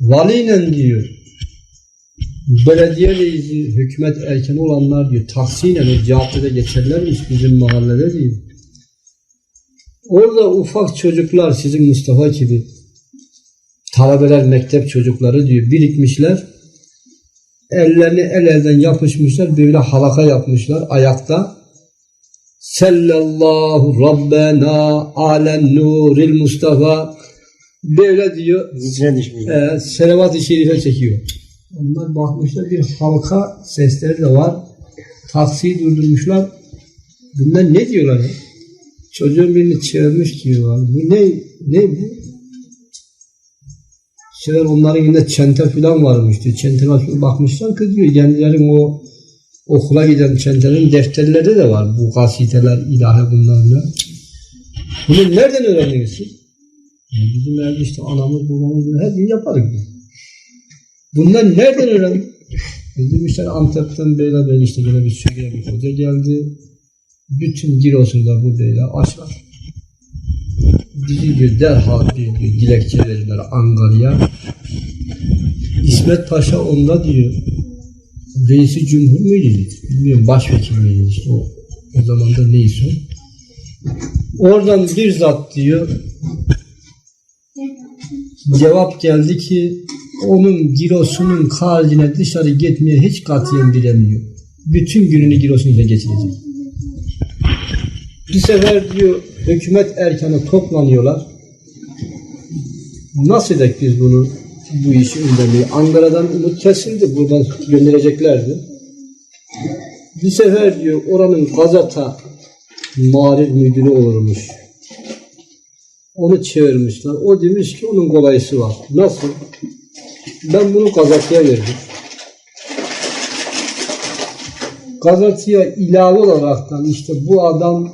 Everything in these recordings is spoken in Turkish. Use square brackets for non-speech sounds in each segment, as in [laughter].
Valiyle diyor. Belediye reisi, hükümet erkeni olanlar diyor. Taksiyle o caddede geçerlermiş bizim mahallede diyor. Orada ufak çocuklar sizin Mustafa gibi talebeler mektep çocukları diyor birikmişler. Ellerini el elden yapışmışlar böyle halaka yapmışlar ayakta. Sallallahu Rabbena alen nuril Mustafa böyle diyor Zikre düşmüş. e, selavat-ı şerife çekiyor. Onlar bakmışlar bir halka sesleri de var. Taksiyi durdurmuşlar. Bunlar ne diyorlar ya? Çocuğun birini çevirmiş diyorlar. Bu ne? Ne bu? Şeyler onların elinde çente falan varmış diyor. Çente bakmışlar ki diyor kendilerin o okula giden çentelerin defterleri de var. Bu kasiteler, ilahi bunlarla. Bunu nereden? Ya bizim evde işte anamız babamız her gün yaparız. Bunlar nereden öğrendin? Bizim işte Antep'ten böyle böyle işte böyle bir Suriye bir hoca geldi. Bütün Giresun'da bu böyle açlar. Bizi diyor derhal diyor, diyor dilekçe verirler Ankara'ya. İsmet Paşa onda diyor reisi cumhur muydu? Bilmiyorum başvekil miydi işte o, o zaman da neyse. Oradan bir zat diyor cevap geldi ki onun Giresun'un haricine dışarı gitmeye hiç katiyen bilemiyor. Bütün gününü Giresun'da geçirecek. Bir sefer diyor hükümet erkanı toplanıyorlar. Nasıl edek biz bunu bu işi önlemeyi? Ankara'dan umut kesildi. Buradan göndereceklerdi. Bir sefer diyor oranın gazeta marif müdürü olurmuş. Onu çevirmişler. O demiş ki onun kolayısı var. Nasıl? Ben bunu gazeteye verdim. Gazeteye ilave olaraktan işte bu adam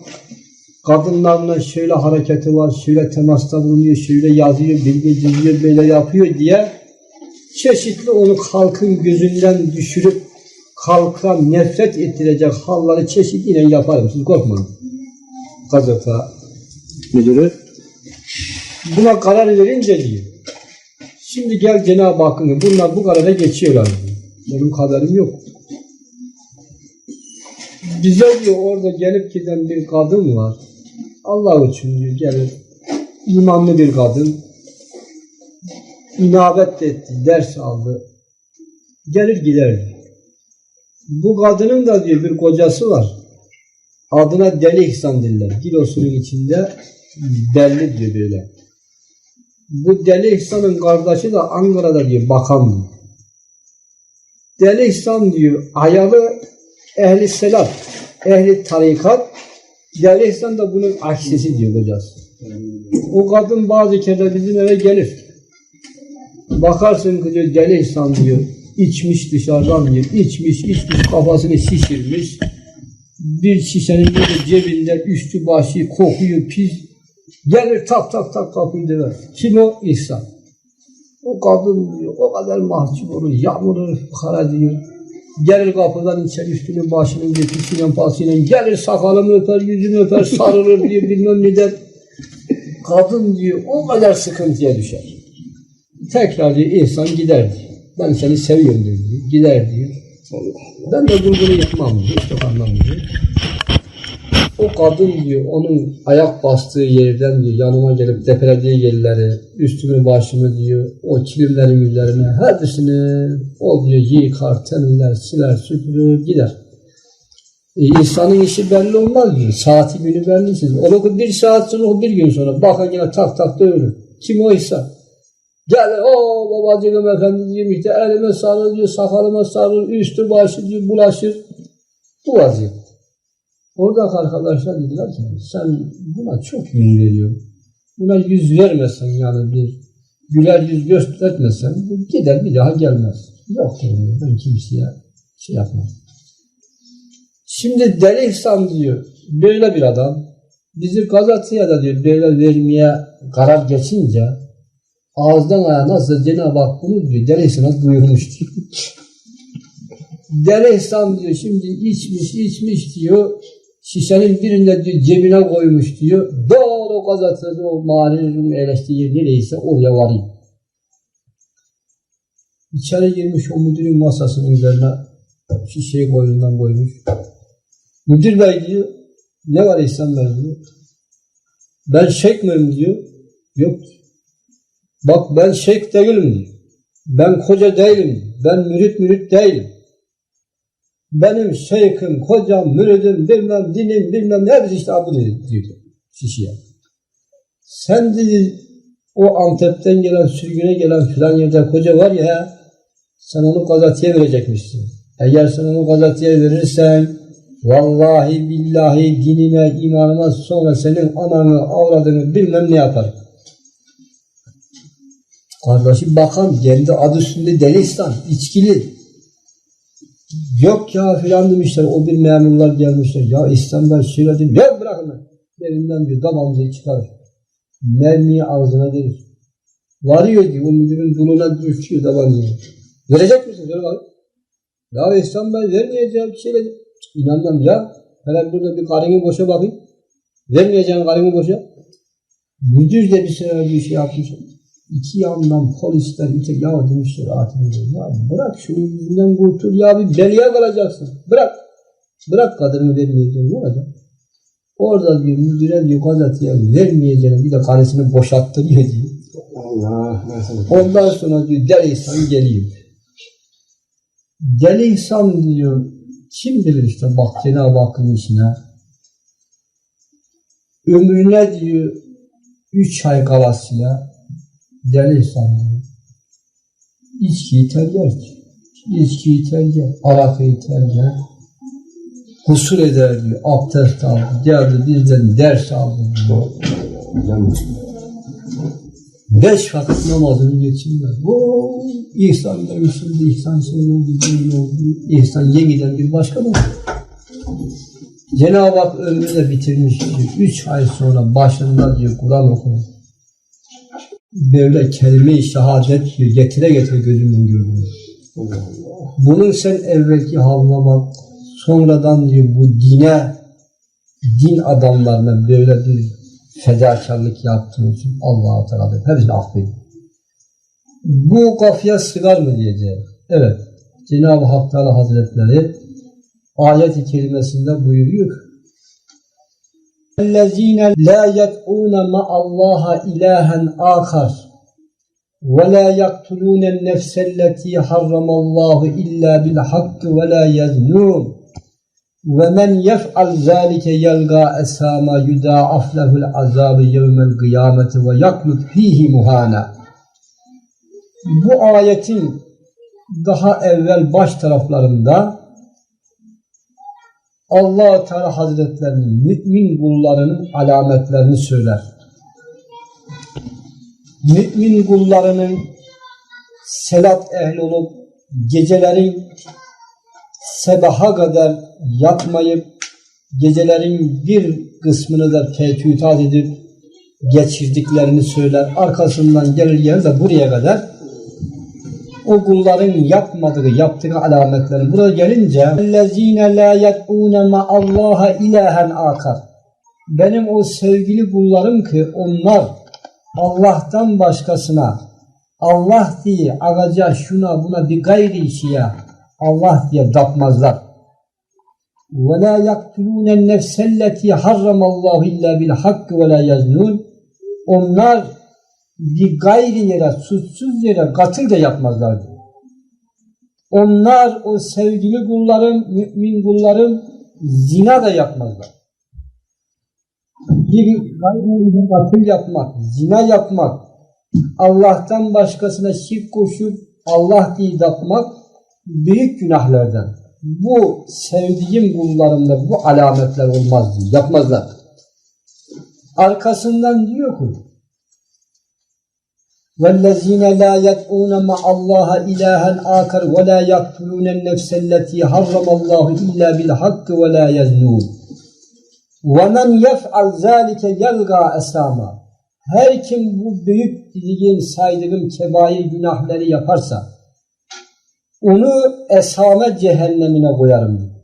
kadınlarla şöyle hareketi var, şöyle temasta bulunuyor, şöyle yazıyor, bilgi diziyor, böyle yapıyor diye çeşitli onu halkın gözünden düşürüp halka nefret ettirecek halları çeşitliyle yaparım. Siz korkmayın. Gazete müdürü buna karar verince diyor. Şimdi gel Cenab-ı Hakk'ın bunlar bu karara geçiyorlar diyor. Benim kaderim yok. Bize diyor orada gelip giden bir kadın var. Allah için diyor gelir. İmanlı bir kadın. İnabet etti, ders aldı. Gelir gider. Bu kadının da diyor bir kocası var. Adına Deli İhsan diller. Gilosunun içinde belli diyor böyle. Bu Deli İhsan'ın kardeşi de Ankara'da diyor bakan. Deli İhsan diyor ayalı ehli selat, ehli tarikat. Deli İhsan da bunun aksisi diyor kocası. O kadın bazı kere bizim eve gelir. Bakarsın ki diyor Deli İhsan diyor içmiş dışarıdan diyor içmiş içmiş kafasını şişirmiş. Bir şişenin böyle cebinde üstü başı kokuyor pis Gelir tak tak tak kapıyı döver. Kim o? İhsan. O kadın diyor, o kadar mahcup olur, yağmurur, fukara diyor. Gelir kapıdan içeri üstünün başının geçişiyle pasıyla gelir sakalımı öper, yüzümü öper, sarılır diyor bilmem ne der. Kadın diyor o kadar sıkıntıya düşer. Tekrar diyor insan gider diyor. Ben seni seviyorum diyor. Gider diyor. Ben de bunu yapmam diyor. Çok anlamıyor. O kadın diyor onun ayak bastığı yerden diyor yanıma gelip depelediği yerleri, üstümü başımı diyor o kilimlerin üzerine hepsini o diyor yıkar, temizler, siler, süpürür gider. E, insanın işi belli olmaz diyor. Saati günü bellisiz. Onu bir saat sonra bir gün sonra bakın yine tak tak dövülür. Kim o İhsan? Gel o babacığım efendiciğim işte elime sarıl diyor, sakalıma sarıl, üstü başı diyor bulaşır. Bu vaziyet. Oradaki arkadaşlar dediler ki sen buna çok yüz veriyorsun. Buna yüz vermesen yani bir güler yüz göstermesen bu gider bir daha gelmez. Yok dedim ben kimseye şey yapmam. Şimdi Deli İhsan diyor böyle bir adam bizi gazeteye de diyor böyle vermeye karar geçince ağızdan ayağa nasıl Cenab-ı Hak bunu diyor Deli İhsan'a duyurmuştur. [laughs] Deli İhsan diyor şimdi içmiş içmiş diyor şişenin birinde diyor, cebine koymuş diyor. Doğru gazetede o mağarenin eleştiği yer nereyse oraya varayım. İçeri girmiş o müdürün masasının üzerine şişeyi koynundan koymuş. Müdür bey diyor, ne var İhsan Bey diyor. Ben şeyh miyim diyor. Yok. Bak ben şeyh değilim diyor. Ben koca değilim. Ben mürit mürit değilim. Benim şeyhim, kocam, müridim, bilmem dinim, bilmem hepsi işte adı diyor şişeye. Sen dedi o Antep'ten gelen, sürgüne gelen filan yerde koca var ya sen onu gazeteye verecekmişsin. Eğer sen onu gazeteye verirsen vallahi billahi dinine, imanına sonra senin ananı, avradını bilmem ne yapar. Kardeşim bakan kendi adı üstünde delistan, içkili. Yok ya filan demişler. O bir memurlar gelmişler. Ya İslam'dan söyledim. Yok bırakın. Elinden diyor tabancayı çıkarır. Mermiyi ağzına verir. Varıyor diyor. O müdürün buluna düşüyor tabancayı. Verecek misin? Diyor abi. Ya İslam ben vermeyeceğim bir dedi. İnanmam ya. Hele burada bir karını boşa bakayım. Vermeyeceğim karını boşa. Müdür de bir sefer bir şey yapmış. İki yandan polisler öte ya demişler atımda. Ya bırak şunu yüzünden kurtul ya bir beliye kalacaksın. Bırak. Bırak kadını vermeyeceğim ne olacak? Orada diyor müdüre diyor gazeteye vermeyeceğini bir de karısını boşalttırıyor diyor. Allah. Ondan sonra diyor deli insan geliyor. Deli insan diyor kim bilir işte bak Cenab-ı Hakk'ın işine. Ömrüne diyor üç ay kalasıya deli insan diyor. İçkiyi tercih et. İçkiyi tercih et. Arakıyı tercih et. Husul eder diyor. Abdest aldı. Geldi bizden ders aldı? Beş vakit namazını geçirmez. Bu İhsan demişimdi, İhsan şey oldu, böyle oldu. İhsan yeniden bir başkan oldu. Cenab-ı Hak ömrünü bitirmiş diyor. Üç ay sonra başında diyor Kur'an okuyor. Böyle kelime-i şehadet. Getire getire gözümün gördüğünü. Bunun sen evvelki bak. Sonradan diyor bu dine, din adamlarına böyle bir fedakarlık yaptığın için Allah-u Teala hepsini affediyor. Bu kafaya sığar mı diyeceğiz? Evet. Cenab-ı Hak Teala Hazretleri ayet-i kerimesinde buyuruyor ki اَلَّذ۪ينَ لَا يَدْعُونَ مَعَ اللّٰهَ اِلَٰهًا آخَرٍ وَلَا يَقْتُلُونَ النَّفْسَ الَّتِي حَرَّمَ اللّٰهُ إِلَّا بِالْحَقِّ وَلَا يَزْنُونَ وَمَنْ يَفْعَلْ ذَٰلِكَ يَلْقَى أَسَامًا يُضَاعَفْ لَهُ الْعَذَابُ يَوْمَ الْقِيَامَةِ وَيَخْلُدْ ف۪يهِ مُهَانًا Bu ayetin daha evvel baş taraflarında allah Teala Hazretlerinin mümin kullarının alametlerini söyler. Mümin kullarının selat ehli olup gecelerin sebaha kadar yatmayıp gecelerin bir kısmını da tehdütat edip geçirdiklerini söyler. Arkasından gelir gelir de buraya kadar o kulların yapmadığı, yaptığı alametleri. Buraya gelince اَلَّذ۪ينَ لَا يَدْعُونَ مَا اللّٰهَ اِلَٰهًا akar. Benim o sevgili kullarım ki onlar Allah'tan başkasına Allah diye ağaca şuna buna bir gayri şeye Allah diye tapmazlar. وَلَا يَقْتُلُونَ النَّفْسَ الَّتِي حَرَّمَ اللّٰهُ اِلَّا بِالْحَقِّ وَلَا يَزْنُونَ Onlar bir gayri yere, suçsuz yere katil de yapmazlar. diyor. Onlar o sevgili kullarım, mümin kullarım zina da yapmazlar. Bir gayri katil yapmak, zina yapmak, Allah'tan başkasına şirk koşup Allah diye yapmak büyük günahlardan. Bu sevdiğim kullarımda bu alametler olmaz diye yapmazlar. Arkasından diyor ki وَالَّذ۪ينَ لَا يَدْعُونَ مَعَ اللّٰهَ اِلَٰهًا آكَرْ وَلَا يَقْتُلُونَ النَّفْسَ الَّتِي حَرَّمَ اللّٰهُ اِلَّا بِالْحَقِّ وَلَا يَزْنُونَ وَمَنْ يَفْعَلْ ذَٰلِكَ يَلْغَى أَسَامًا Her kim bu büyük dediğim saydığım kebair günahları yaparsa onu esame cehennemine koyarım diyor.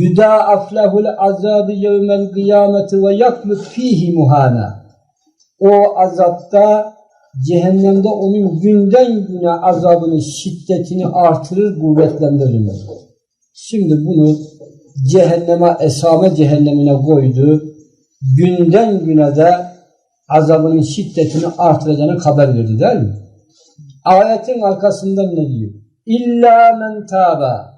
يُدَاعَفْ لَهُ الْعَذَابِ يَوْمَ الْقِيَامَةِ وَيَقْلُدْ ف۪يهِ مُهَانًا O azapta cehennemde onun günden güne azabının şiddetini artırır, kuvvetlendirir. Şimdi bunu cehenneme, esame cehennemine koydu. Günden güne de azabının şiddetini artıracağını haber verdi değil mi? Ayetin arkasından ne diyor? İlla men tâbe.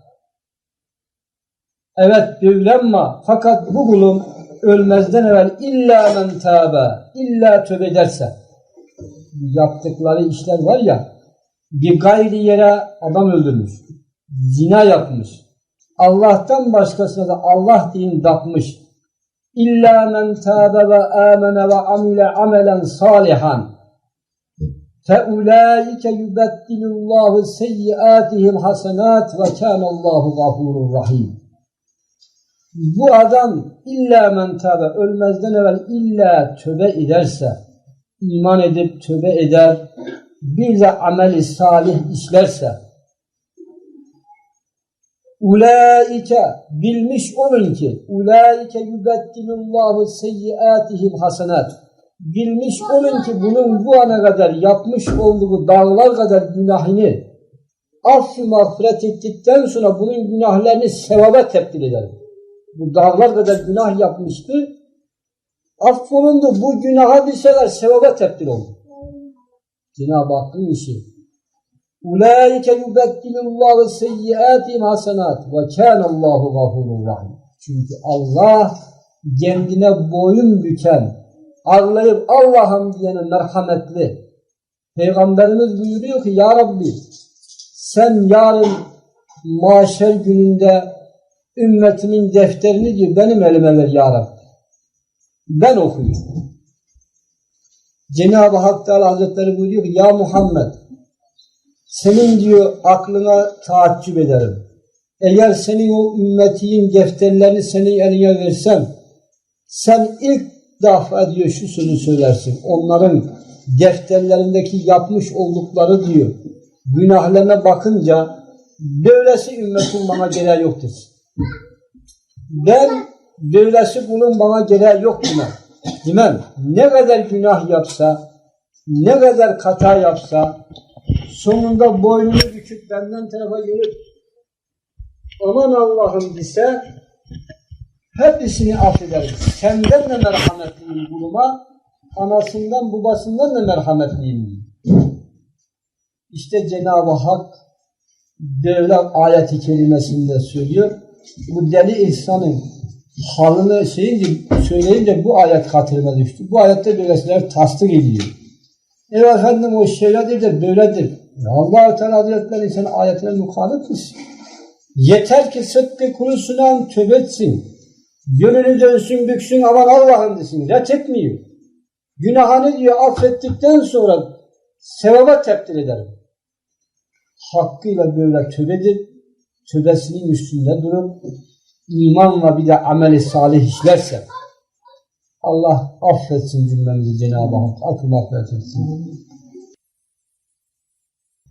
Evet büyülenme fakat bu kulum ölmezden evvel illa men tâbe. İlla tövbe ederse yaptıkları işler var ya bir gayri yere adam öldürmüş. Zina yapmış. Allah'tan başkasına da Allah deyin dapmış. İlla men tâbe ve âmene ve amile amelen salihan. Fe ulâike yübeddilullahu seyyiâtihim hasenât ve kânallâhu gafurur rahim. Bu adam illa men tâbe ölmezden evvel illa tövbe ederse iman edip tövbe eder, bir de ameli salih işlerse, Ulaike bilmiş olun ki ulaike yubeddilullahu seyyiatihim hasenat. Bilmiş olun ki bunun bu ana kadar yapmış olduğu dağlar kadar günahını affı mağfiret ettikten sonra bunun günahlarını sevaba tebdil eder. Bu dağlar kadar günah yapmıştı. Affolundu bu günaha düşseler sevaba tebdil oldu. Cenab-ı Hakk'ın işi. Ulaike yubeddilullahu seyyiatihim hasenat ve kânallâhu gafurur rahim. Çünkü Allah kendine boyun büken, ağlayıp Allah'ım diyene merhametli. Peygamberimiz buyuruyor ki Ya Rabbi sen yarın mahşer gününde ümmetimin defterini diyor benim elime ver Ya Rabbi. Ben okuyayım. Cenab-ı Hak Teala Hazretleri buyuruyor ki Ya Muhammed senin diyor aklına taaccüp ederim. Eğer senin o ümmetiyin defterlerini senin eline versem sen ilk defa diyor şu sözü söylersin. Onların defterlerindeki yapmış oldukları diyor günahlarına bakınca böylesi ümmetin bana gereği yoktur. Ben böylesi kulun bana gereği yok demem. Demem. Ne kadar günah yapsa, ne kadar hata yapsa, sonunda boynunu büküp benden tarafa gelip aman Allah'ım dese hepsini affederim. Senden de merhametliyim kuluma, anasından babasından da merhametliyim. İşte Cenab-ı Hak böyle ayeti kelimesinde söylüyor. Bu deli ihsanın halını şeyince, söyleyince bu ayet hatırıma düştü. Bu ayette böylesiler tasdik ediyor. Ev efendim o şöyledir böyledir. Ya Allah-u Teala Hazretleri senin ayetine misin? Yeter ki sıdkı kurusundan tövbe etsin. Gönlünü dönsün büksün aman Allah'ım desin. Ret etmiyor. Günahını diyor affettikten sonra sevaba tebdil ederim. Hakkıyla böyle tövbedir. Tövbesinin üstünde durup imanla bir de ameli salih işlerse Allah affetsin cümlemizi Cenab-ı Hak. Affı mağfiret etsin.